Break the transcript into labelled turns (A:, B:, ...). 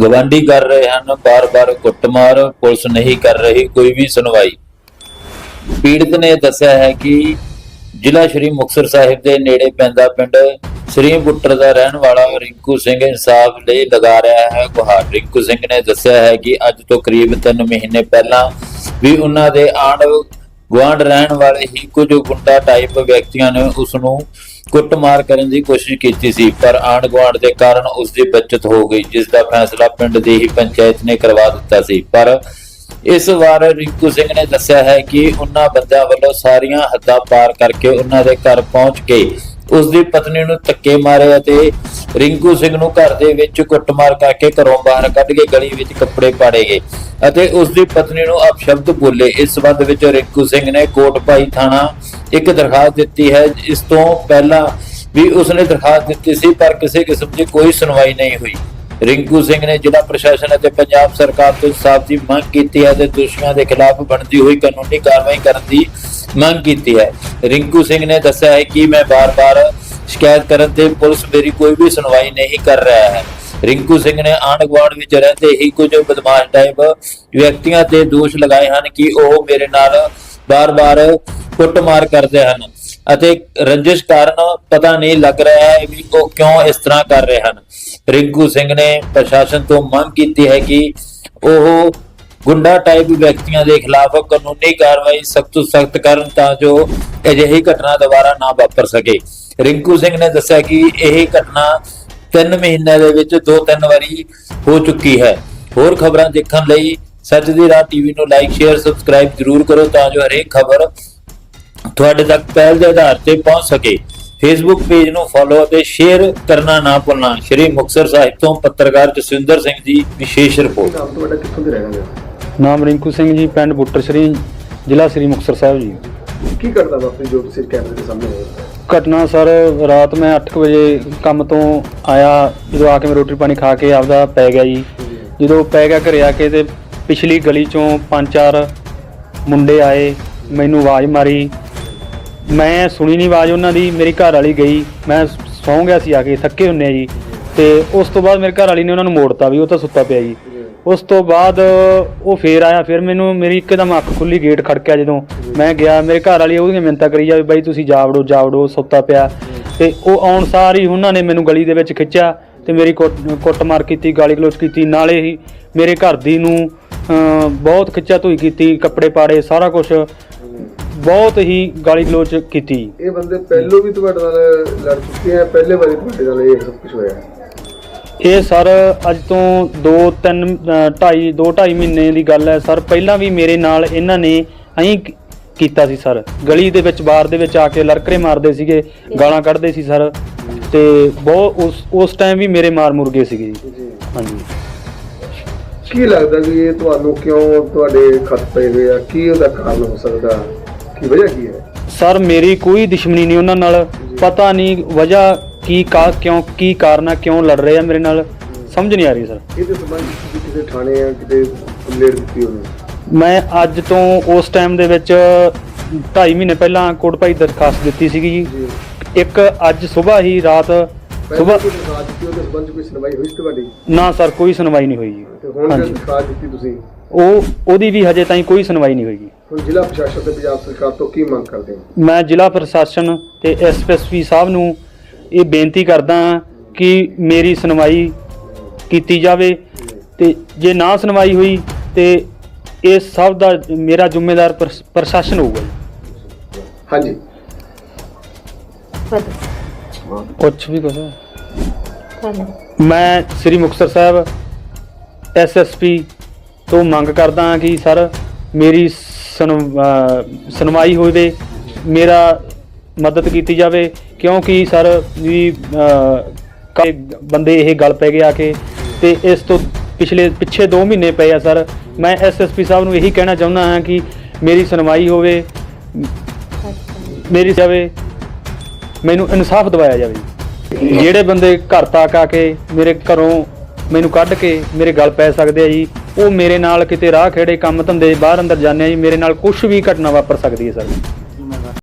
A: ਗਵਾਂਢੀ ਕਰ ਰਹੇ ਹਨ, ਬਾਰ-ਬਾਰ ਕੁੱਟਮਾਰ, ਪੁਲਿਸ ਨਹੀਂ ਕਰ ਰਹੀ ਕੋਈ ਵੀ ਸੁਣਵਾਈ। ਪੀੜਤ ਨੇ ਦੱਸਿਆ ਹੈ ਕਿ ਜ਼ਿਲ੍ਹਾ ਸ਼੍ਰੀ ਮੁਕਤਸਰ ਸਾਹਿਬ ਦੇ ਨੇੜੇ ਪੈਂਦਾ ਪਿੰਡ ਸ੍ਰੀ ਬੁੱਟਰ ਦਾ ਰਹਿਣ ਵਾਲਾ ਰਿੰਕੂ ਸਿੰਘ ਇਨਸਾਫ ਲਈ ਲਗਾ ਰਿਹਾ ਹੈ ਗੁਹਾਰ। ਰਿੰਕੂ ਸਿੰਘ ਨੇ ਦੱਸਿਆ ਹੈ ਕਿ ਅੱਜ ਤੋਂ ਕਰੀਬ 3 ਮਹੀਨੇ ਪਹਿਲਾਂ ਵੀ ਉਹਨਾਂ ਦੇ ਆਂਢ ਗੁਆਂਢ ਰਹਿਣ ਵਾਲੇ ਹੀ ਕੁਝ ਗੁੰਡਾ ਟਾਈਪ ਵਿਅਕਤੀਆਂ ਨੇ ਉਸ ਨੂੰ ਕੁੱਟਮਾਰ ਕਰਨ ਦੀ ਕੋਸ਼ਿਸ਼ ਕੀਤੀ ਸੀ, ਪਰ ਆਂਢ ਗੁਆਂਢ ਦੇ ਕਾਰਨ ਉਸ ਦੀ ਬਚਤ ਹੋ ਗਈ ਜਿਸ ਦਾ ਫੈਸਲਾ ਪਿੰਡ ਦੀ ਹੀ ਪੰਚਾਇਤ ਨੇ ਕਰਵਾ ਦਿੱਤਾ ਸੀ। ਪਰ ਇਸ ਵਾਰ ਰਿੰਕੂ ਸਿੰਘ ਨੇ ਦੱਸਿਆ ਹੈ ਕਿ ਉਹਨਾਂ ਬੰਦਿਆਂ ਵੱਲੋਂ ਸਾਰੀਆਂ ਹੱਦਾਂ ਪਾਰ ਕਰਕੇ ਉਹਨਾਂ ਦੇ ਘਰ ਪਹੁੰਚ ਕੇ ਉਸ ਦੀ ਪਤਨੀ ਨੂੰ ਧੱਕੇ ਮਾਰੇ ਅਤੇ ਰਿੰਕੂ ਸਿੰਘ ਨੂੰ ਘਰ ਦੇ ਵਿੱਚ ਕੁੱਟਮਾਰ ਕਰਕੇ ਘਰੋਂ ਬਾਹਰ ਕੱਢ ਕੇ ਗਲੀ ਵਿੱਚ ਕੱਪੜੇ ਪਾੜੇ ਗਏ ਅਤੇ ਉਸ ਦੀ ਪਤਨੀ ਨੂੰ ਅਪਸ਼ਬਦ ਬੋਲੇ। ਇਸ ਸਬੰਧ ਵਿੱਚ ਰਿੰਕੂ ਸਿੰਘ ਨੇ ਕੋਟ ਭਾਈ ਥਾਣਾ ਇੱਕ ਦਰਖਾਸਤ ਦਿੱਤੀ ਹੈ। ਇਸ ਤੋਂ ਪਹਿਲਾਂ ਵੀ ਉਸਨੇ ਦਰਖਾਸਤ ਦਿੱਤੀ ਸੀ, ਪਰ ਕਿਸੇ ਕਿਸਮ ਦੀ ਕੋਈ ਸੁਣਵਾਈ ਨਹੀਂ ਹੋਈ। ਰਿੰਕੂ ਸਿੰਘ ਨੇ ਜ਼ਿਲ੍ਹਾ ਪ੍ਰਸ਼ਾਸਨ ਅਤੇ ਪੰਜਾਬ ਸਰਕਾਰ ਤੋਂ ਇਨਸਾਫ ਦੀ ਮੰਗ ਕੀਤੀ ਹੈ ਤੇ ਦੋਸ਼ੀਆਂ ਦੇ ਖਿਲਾਫ ਬਣਦੀ ਹੋਈ ਕਾਨੂੰਨੀ ਕਾਰਵਾਈ ਕਰਨ ਦੀ ਮੰਗ ਕੀਤੀ ਹੈ। ਰਿੰਕੂ ਸਿੰਘ ਨੇ ਦੱਸਿਆ ਹੈ ਕਿ ਮੈਂ ਬਾਰ-ਬਾਰ ਸ਼ਿਕਾਇਤ ਕਰਨ ਤੇ ਪੁਲਿਸ ਮੇਰੀ ਕੋਈ ਵੀ ਸੁਣਵਾਈ ਨਹੀਂ ਕਰ ਰਿਹਾ ਹੈ। ਰਿੰਕੂ ਸਿੰਘ ਨੇ ਆਂਢ ਗੁਆਂਢ ਵਿੱਚ ਰਹਿੰਦੇ ਹੀ ਕੁਝ ਬਦਮਾਸ਼ ਟਾਈਪ ਵਿਅਕਤੀਆਂ ਤੇ ਦੋਸ਼ ਲਗਾਏ ਹਨ ਕਿ ਉਹ ਮੇਰੇ ਨਾਲ ਬਾਰ-ਬਾਰ ਕੁੱਟਮਾਰ ਕਰਦੇ ਹਨ ਅਤੇ ਰੰਜਿਸ਼ ਕਾਰਨ ਪਤਾ ਨਹੀਂ ਲੱਗ ਰਿਹਾ ਹੈ ਵੀ ਉਹ ਕਿਉਂ ਇਸ ਤਰ੍ਹਾਂ ਕਰ ਰਹੇ ਹਨ। ਰਿੰਕੂ ਸਿੰਘ ਨੇ ਪ੍ਰਸ਼ਾਸਨ ਤੋਂ ਮੰਗ ਕੀਤੀ ਹੈ ਕਿ ਉਹ ਗੁੰਡਾ ਟਾਈਪ ਵਿਅਕਤੀਆਂ ਦੇ ਖਿਲਾਫ ਕਾਨੂੰਨੀ ਕਾਰਵਾਈ ਸਖਤ ਤੋਂ ਸਖਤ ਕਰਨ ਤਾਂ ਜੋ ਅਜਿਹੀ ਘਟਨਾ ਦੁਬਾਰਾ ਨਾ ਵਾਪਰ ਸਕੇ। ਰਿੰਕੂ ਸਿੰਘ ਨੇ ਦੱਸਿਆ ਕਿ ਇਹ ਘਟਨਾ 3 ਮਹੀਨਿਆਂ ਦੇ ਵਿੱਚ ਦੋ ਤਿੰਨ ਵਾਰੀ ਹੋ ਚੁੱਕੀ ਹੈ। ਹੋਰ ਖਬਰਾਂ ਦੇਖਣ ਲਈ ਸੱਚ ਦੀ ਰਾਹ ਟੀਵੀ ਨੂੰ ਲਾਈਕ, ਸ਼ੇਅਰ, ਸਬਸਕ੍ਰਾਈਬ ਜ਼ਰੂਰ ਕਰੋ ਤਾਂ ਜੋ ਹਰੇਕ ਖਬਰ ਤੁਹਾਡੇ ਤੱਕ ਪਹਿਲ ਦੇ ਆਧਾਰ ਤੇ ਪਹੁੰਚ ਸਕੇ। ਫੇਸਬੁੱਕ ਪੇਜ ਨੂੰ ਫੋਲੋ ਅਤੇ ਸ਼ੇਅਰ ਕਰਨਾ ਨਾ ਭੁੱਲਣਾ। ਸ਼੍ਰੀ ਮੁਕਤਸਰ ਸਾਹਿਬ ਤੋਂ ਪੱਤਰਕਾਰ ਜਸਵਿੰਦਰ ਸਿੰਘ ਦੀ ਵਿਸ਼ੇਸ਼ ਰਿਪੋਰਟ
B: ਨਾਮ ਤੁਹਾਡਾ ਕਿੱਥੋਂ ਦੇ ਰਹਿਣ
C: ਨਾਮ ਰਿੰਕੂ ਸਿੰਘ ਜੀ ਪਿੰਡ ਬੁੱਟਰ ਸ਼੍ਰੀ ਜ਼ਿਲ੍ਹਾ ਸ੍ਰੀ ਮੁਕਤਸਰ ਸਾਹਿਬ ਜੀ।
B: ਕੀ ਕਰਦਾ ਵਾਪਰੀ ਜੋ ਤੁਸੀਂ ਕੈਮਰੇ ਦੇ ਸਾਹਮਣੇ
C: ਘਟਨਾ ਸਰ ਰਾਤ ਮੈਂ 8 ਵਜੇ ਕੰਮ ਤੋਂ ਆਇਆ ਜਦੋਂ ਆ ਕੇ ਮੈਂ ਰੋਟੀ ਪਾਣੀ ਖਾ ਕੇ ਆਪਦਾ ਪੈ ਗਿਆ ਜੀ। ਜਦੋਂ ਪੈ ਗਿਆ ਘਰੇ ਆ ਕੇ ਤੇ ਪਿਛਲੀ ਗਲੀ ਚੋਂ ਪੰਜ ਚਾਰ ਮੁੰਡੇ ਆਏ ਮੈਨੂੰ ਆਵਾਜ਼ ਮਾਰੀ। ਮੈਂ ਸੁਣੀ ਨਹੀਂ ਆਵਾਜ਼ ਉਹਨਾਂ ਦੀ ਮੇਰੀ ਘਰ ਵਾਲੀ ਗਈ। ਮੈਂ ਸੌਂ ਗਿਆ ਸੀ ਆ ਕੇ ਥੱਕੇ ਹੁੰਨੇ ਜੀ। ਤੇ ਉਸ ਤੋਂ ਬਾਅਦ ਮੇਰੇ ਘਰ ਵਾਲੀ ਨੇ ਉਹਨਾਂ ਨੂੰ ਮੋੜਤਾ ਵੀ ਉਹ ਤਾਂ ਸੁੱਤਾ ਪਿਆ ਜੀ। ਉਸ ਤੋਂ ਬਾਅਦ ਉਹ ਫੇਰ ਆਇਆ, ਫਿਰ ਮੈਨੂੰ ਮੇਰੀ ਇੱਕਦਮ ਅੱਖ ਖੁੱਲੀ, ਗੇਟ ਖੜਕਿਆ ਜਦੋਂ ਮੈਂ ਗਿਆ, ਮੇਰੇ ਘਰ ਵਾਲੀ ਉਹਦੀਆਂ ਮਿੰਤਾ ਕਰੀ ਜਾਵੇ, ਬਾਈ ਤੁਸੀਂ ਜਾਵੜੋ ਜਾਵੜੋ, ਸੁੱਤਾ ਪਿਆ। ਤੇ ਉਹ ਆਉਣ ਸਾਰ ਹੀ ਉਹਨਾਂ ਨੇ ਮੈਨੂੰ ਗਲੀ ਦੇ ਵਿੱਚ ਖਿੱਚਿਆ ਤੇ ਮੇਰੀ ਕੁੱਟ- ਕੁੱਟਮਾਰ ਕੀਤੀ, ਗਾਲੀ ਗਲੋਚ ਕੀਤੀ, ਨਾਲੇ ਹੀ ਮੇਰੇ ਘਰ ਦੀ ਨੂੰ ਬਹੁਤ ਖਿੱਚਾ ਧੂਈ ਕੀਤੀ, ਕੱਪੜੇ ਪਾੜੇ, ਸਾਰਾ ਕੁਝ ਬਹੁਤ ਹੀ ਗਾਲੀ ਗਲੋਚ ਕੀਤੀ।
B: ਇਹ ਬੰਦੇ ਪਹਿਲੋਂ ਵੀ ਤੁਹਾਡੇ ਨਾਲ ਲੜ ਚੁੱਕੇ ਆ, ਪਹਿਲੇ ਵਾਰੀ ਤੁਹਾਡੇ ਨਾਲ ਇਹ ਸਭ ਕੁਝ ਹੋਇਆ?
C: ਇਹ ਸਰ ਅੱਜ ਤੋਂ 2 3 2.5 2 2.5 ਮਹੀਨੇ ਦੀ ਗੱਲ ਹੈ ਸਰ। ਪਹਿਲਾਂ ਵੀ ਮੇਰੇ ਨਾਲ ਇਹਨਾਂ ਨੇ ਐਂ ਕੀਤਾ ਸੀ ਸਰ। ਗਲੀ ਦੇ ਵਿੱਚ ਬਾਰ ਦੇ ਵਿੱਚ ਆ ਕੇ ਲੜਕਰੇ ਮਾਰਦੇ ਸੀਗੇ ਗਾਲਾਂ ਕੱਢਦੇ ਸੀ ਸਰ। ਤੇ ਬਹੁਤ ਉਸ ਉਸ ਟਾਈਮ ਵੀ ਮੇਰੇ ਮਾਰ ਮੁਰਗੇ ਸੀਗੇ ਜੀ।
B: ਜੀ।
C: ਹਾਂਜੀ।
B: ਕੀ ਲੱਗਦਾ ਕਿ ਇਹ ਤੁਹਾਨੂੰ ਕਿਉਂ ਤੁਹਾਡੇ ਖਤ ਪਏ ਹੋਏ ਆ? ਕੀ ਉਹਦਾ ਕਾਰਨ ਹੋ ਸਕਦਾ? ਕੀ ਵਜ੍ਹਾ ਕੀ ਹੈ?
C: ਸਰ ਮੇਰੀ ਕੋਈ ਦੁਸ਼ਮਣੀ ਨਹੀਂ ਉਹਨਾਂ ਨਾਲ। ਪਤਾ ਨਹੀਂ ਵਜ੍ਹਾ ਕੀ ਕਾ ਕਿਉਂ ਕੀ ਕਾਰਨ ਆ ਕਿਉਂ ਲੜ ਰਹੇ ਆ ਮੇਰੇ ਨਾਲ? ਸਮਝ ਨਹੀਂ ਆ ਰਹੀ ਸਰ।
B: ਇਹਦੇ ਸੰਬੰਧ ਵਿੱਚ ਤੁਸੀਂ ਕਿਸੇ ਥਾਣੇ ਆ ਕਿਤੇ ਕੰਪਲੇਂਟ ਦਿੱਤੀ ਹੋਵੇ।
C: ਮੈਂ ਅੱਜ ਤੋਂ ਉਸ ਟਾਈਮ ਦੇ ਵਿੱਚ 2.5 ਮਹੀਨੇ ਪਹਿਲਾਂ ਕੋਟ ਭਾਈ ਦਰਖਾਸਤ ਦਿੱਤੀ ਸੀਗੀ ਜੀ। ਇੱਕ ਅੱਜ ਸਵੇਰ ਹੀ ਰਾਤ ਸਵੇਰ
B: ਕੋਈ ਦਰਖਾਸਤ ਦਿੱਤੀ ਉਹਦੇ ਸੰਬੰਧ 'ਚ ਕੋਈ ਸੁਣਵਾਈ ਹੋਈ ਸੀ ਤੁਹਾਡੀ?
C: ਨਾ ਸਰ ਕੋਈ ਸੁਣਵਾਈ ਨਹੀਂ ਹੋਈ ਜੀ।
B: ਤੇ ਹੁਣ ਦਰਖਾਸਤ ਦਿੱਤੀ ਤੁਸੀਂ?
C: ਉਹ ਉਹਦੀ ਵੀ ਹਜੇ ਤਾਈਂ ਕੋਈ ਸੁਣਵਾਈ ਨਹੀਂ ਹੋਈ
B: ਹੁਣ ਜ਼ਿਲ੍ਹਾ ਪ੍ਰਸ਼ਾਸਨ ਤੇ ਪੰਜਾਬ ਸਰਕਾਰ ਤੋਂ ਕੀ ਮੰਗ ਕਰਦੇ ਹੋ?
C: ਮੈਂ ਜ਼ਿਲ੍ਹਾ ਪ੍ਰਸ਼ਾਸਨ ਤੇ ਐਸਪੀਐਸਪੀ ਸਾਹਿਬ ਨੂੰ ਇਹ ਬੇਨਤੀ ਕਰਦਾ ਹਾਂ ਕਿ ਮੇਰੀ ਸੁਣਵਾਈ ਕੀਤੀ ਜਾਵੇ ਤੇ ਜੇ ਨਾ ਸੁਣਵਾਈ ਹੋਈ ਤੇ ਇਸ ਸਭ ਦਾ ਮੇਰਾ ਜ਼ਿੰਮੇਦਾਰ ਪ੍ਰਸ਼- ਪ੍ਰਸ਼ਾਸਨ ਹੋਊਗਾ। ਜੀ
B: ਹਾਂਜੀ
C: ਕੁਛ ਵੀ ਕੁਛ। ਮੈਂ ਸ੍ਰੀ ਮੁਕਤਸਰ ਸਾਹਿਬ ਐਸਐਸਪੀ ਤੋਂ ਮੰਗ ਕਰਦਾ ਹਾਂ ਕਿ ਸਰ ਮੇਰੀ ਸੁਣ- ਅਹ ਸੁਣਵਾਈ ਹੋਵੇ ਮੇਰਾ ਮਦਦ ਕੀਤੀ ਜਾਵੇ। ਕਿਉਂਕਿ ਸਰ ਵੀ ਅਹ, ਕਈ ਬੰਦੇ ਇਹ ਗੱਲ ਪੈ ਗਏ ਆ ਕੇ ਤੇ ਇਸ ਤੋਂ ਪਿਛਲੇ ਪਿੱਛੇ 2 ਮਹੀਨੇ ਪਏ ਆ ਸਰ। ਮੈਂ ਐਸਐਸਪੀ ਸਾਹਿਬ ਨੂੰ ਇਹੀ ਕਹਿਣਾ ਚਾਹੁੰਦਾ ਹਾਂ ਕਿ ਮੇਰੀ ਸੁਣਵਾਈ ਹੋਵੇ ਮੇਰੀ ਜਾਵੇ ਮੈਨੂੰ ਇਨਸਾਫ ਦਿਵਾਇਆ ਜਾਵੇ। ਜਿਹੜੇ ਬੰਦੇ ਘਰ ਤੱਕ ਆ ਕੇ ਮੇਰੇ ਘਰੋਂ ਮੈਨੂੰ ਕੱਢ ਕੇ ਮੇਰੇ ਗਲ ਪੈ ਸਕਦੇ ਆ ਜੀ ਉਹ ਮੇਰੇ ਨਾਲ ਕਿਤੇ ਰਾਹ ਖੇੜੇ ਕੰਮ ਧੰਦੇ ਬਾਹਰ ਅੰਦਰ ਜਾਂਦੇ ਆ ਜੀ ਮੇਰੇ ਨਾਲ ਕੁਝ ਵੀ ਘਟਨਾ ਵਾਪਰ ਸਕਦੀ ਹੈ ਸਰ।